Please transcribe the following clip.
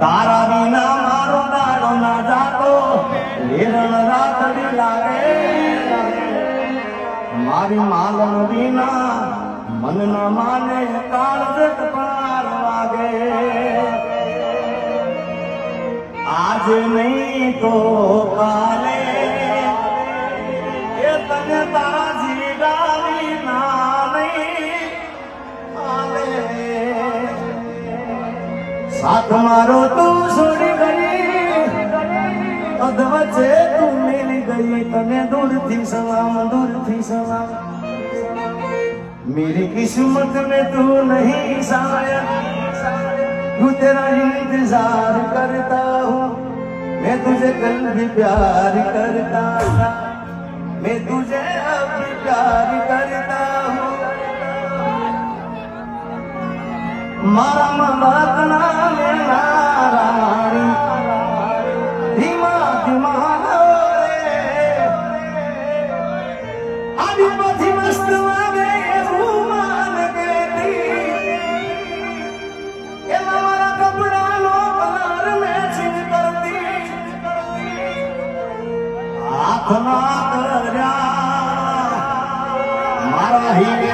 તારા વિના મારો દાડો ના જાતો. હિરણ રાતડી લાગે. મારી માલન વિના મન ના માને કાળ જટ પાર વાગે. આજ નહીં તો કાલે. એ તને તારા સાથ મારો તું છોડી ગઈ અધ વચ્ચે તું મિલી ગઈ તને દૂરથી સલામ દૂરથી સલામ मेरी किस्मत में तू नहीं शायद तू तेरा इंतजार करता हूँ मैं तुझे कल भी प्यार करता था મારા મેળા રાણી ધીમા ધીમા આદિ પછી મસ્ત માન કેતી એમાં મારા કપડાનો કલર મેચિંગ કરતી. હાથ ના કર્યા મારા હીરે